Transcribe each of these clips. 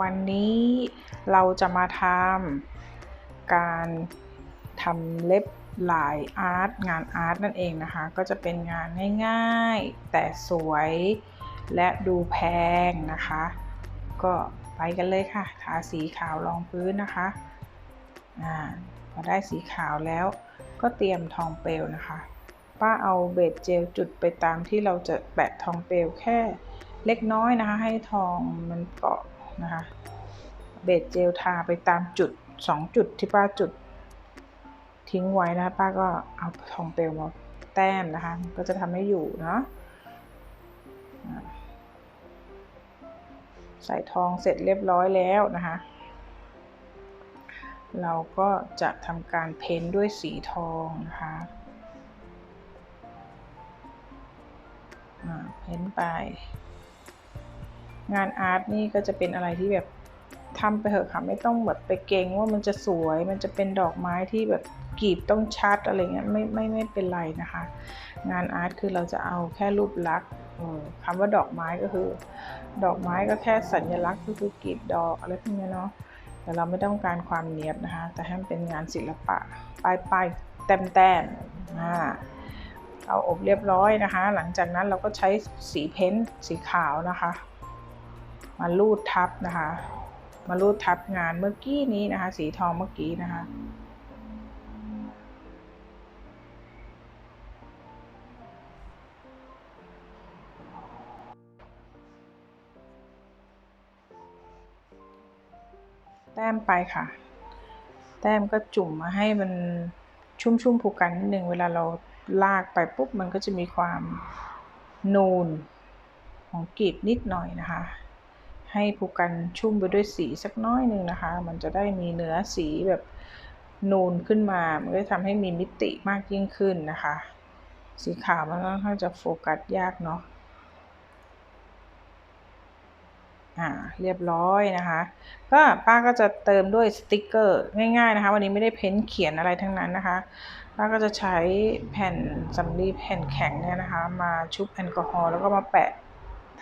วันนี้เราจะมาทำการทำเล็บลายอาร์ตงานอาร์ตนั่นเองนะคะ ก็จะเป็นงานง่ายๆ แต่สวยและดูแพงนะคะ ก็ไปกันเลยค่ะ ทาสีขาวรองพื้นนะคะอ่าพอได้สีขาวแล้วก็เตรียมทองเปลวนะคะ ป้าเอาเบสเจลจุดไปตามที่เราจะแปะทองเปลวแค่เล็กน้อยนะคะ ให้ทองมันเกาะ นะคะ เบสเจลทาไปตามจุด 2 จุดที่ป้าจุดทิ้งไว้นะคะป้าก็เอาทองเปลวมาแต้มนะคะ ก็จะทำให้อยู่เนาะใส่ทองเสร็จเรียบร้อยแล้วนะคะ เราก็จะทำการเพ้นด้วยสีทองนะคะเพ้นไป งานอาร์ตนี่ก็จะเป็นอะไรที่แบบทำไปเถอะค่ะไม่ต้องแบบไปเก่งว่ามันจะสวย มันจะเป็นดอกไม้ที่แบบกีบต้องชัดอะไรเงี้ยไม่ไม่ไม่เป็นไรนะคะ งานอาร์ตคือเราจะเอาแค่รูปลักษณ์คำว่าดอกไม้ก็คือ ดอกไม้ก็แค่สัญลักษณ์ก็คือกลีบดอกอะไรพวกนี้เนาะแต่เราไม่ต้องการความเนียบนะคะ แต่ให้มันเป็นงานศิลปะปลายปลายแต้มแต้มอ่าเอาอบเรียบร้อยนะคะ หลังจากนั้นเราก็ใช้สีเพ้นท์สีขาวนะคะ มาลูดทับนะคะ มาลูดทับงานเมื่อกี้นี้นะคะ สีทองเมื่อกี้นะคะแต้มไปค่ะ แต้มก็จุ่มมาให้มันชุ่มๆผูกกันนิดนึง เวลาเราลากไปปุ๊บมันก็จะมีความนูนของกรีบนิดหน่อยนะคะ ให้ผูกกันชุ่มไปด้วยสีสักน้อยหนึ่งนะคะ มันจะได้มีเนื้อสีแบบนูนขึ้นมา มันก็ทำให้มีมิติมากยิ่งขึ้นนะคะ สีขาวมันก็ค่อนข้างจะโฟกัสยากเนาะอ่าเรียบร้อยนะคะ ก็ป้าก็จะเติมด้วยสติกเกอร์ง่ายๆนะคะ วันนี้ไม่ได้เพ้นเขียนอะไรทั้งนั้นนะคะ ป้าก็จะใช้แผ่นสำลีแผ่นแข็งเนี่ยนะคะ มาชุบแอลกอฮอล์แล้วก็มาแปะ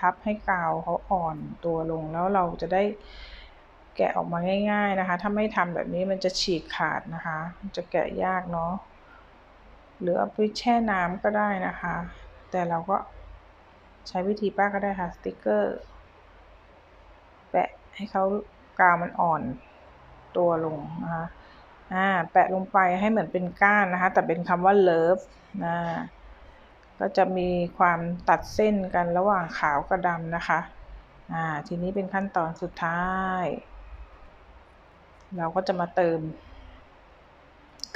ทับให้กาวเขาอ่อนตัวลงแล้วเราจะได้แกะออกมาง่าย ๆนะคะ ถ้าไม่ทำแบบนี้มันจะฉีกขาดนะคะ จะแกะยากเนาะหรือเอาไปแช่น้ำก็ได้นะคะ แต่เราก็ใช้วิธีป้าก็ได้ค่ะสติกเกอร์แปะให้เขากาวมันอ่อนตัวลงนะคะอ่าแปะลงไปให้เหมือนเป็นก้านนะคะ แต่เป็นคำว่าเลิฟนะ ก็จะมีความตัดเส้นกันระหว่างขาวกับดำนะคะ อ่า ทีนี้เป็นขั้นตอนสุดท้าย เราก็จะมาเติม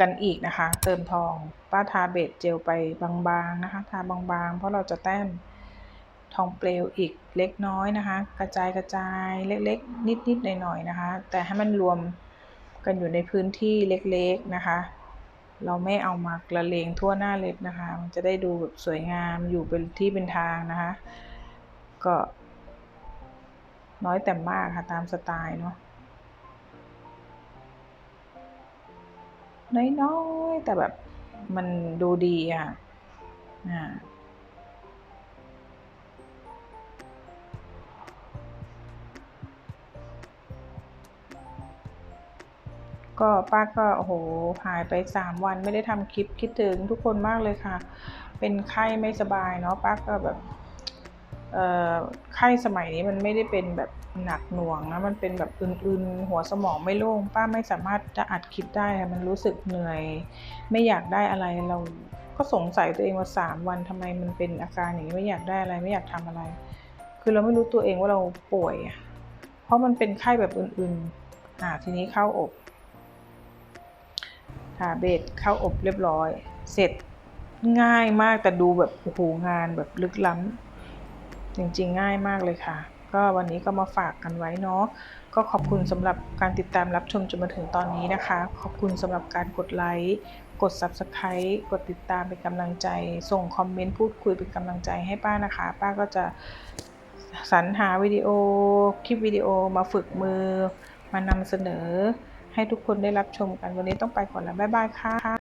กันอีกนะคะ เติมทอง ป้าทาเบสเจลไปบางๆนะคะ ทาบางๆ เพราะเราจะแต้มทองเปลวอีกเล็กน้อยนะคะ กระจายกระจายเล็กๆ นิดๆหน่อยๆนะคะ แต่ให้มันรวมกันอยู่ในพื้นที่เล็กๆนะคะ เราไม่เอามากระเลงทั่วหน้าเล็บนะคะ มันจะได้ดูแบบสวยงามอยู่เป็นที่เป็นทางนะคะ ก็ น้อยแต่มากค่ะตามสไตล์เนาะน้อยๆแต่แบบมันดูดีอะอ่า ก็ป้าก็โอ้โหหายไปสามวันไม่ได้ทำคลิปคิดถึงทุกคนมากเลยค่ะ เป็นไข้ไม่สบายเนาะป้าก็แบบเอ่อไข้สมัยนี้มันไม่ได้เป็นแบบหนักหน่วงนะมันเป็นแบบอื่นๆ หัวสมองไม่โล่งป้าไม่สามารถจะอัดคลิปได้ค่ะมันรู้สึกเหนื่อย ไม่อยากได้อะไรเราก็สงสัยตัวเองว่าสามวันทำไมมันเป็นอาการอย่างนี้ไม่อยากได้อะไรไม่อยากทำอะไร คือเราไม่รู้ตัวเองว่าเราป่วย เพราะมันเป็นไข้แบบอื่นๆอ่าทีนี้เข้าอบ ทาเบสเข้าอบเรียบร้อย เสร็จง่ายมากแต่ดูแบบโอ้โหงานแบบลึกล้ำจริงๆง่ายมากเลยค่ะ ก็วันนี้ก็มาฝากกันไว้เนาะก็ขอบคุณสำหรับการติดตามรับชมจนมาถึงตอนนี้นะคะ ขอบคุณสำหรับการกดไลค์กด Subscribe กดติดตามเป็นกำลังใจ ส่งคอมเมนต์พูดคุยเป็นกำลังใจให้ป้านะคะ ป้าก็จะสรรหาวิดีโอคลิปวิดีโอมาฝึกมือมานำเสนอ ให้ทุกคนได้รับชมกัน วันนี้ต้องไปก่อนแล้ว บ๊ายบายค่ะ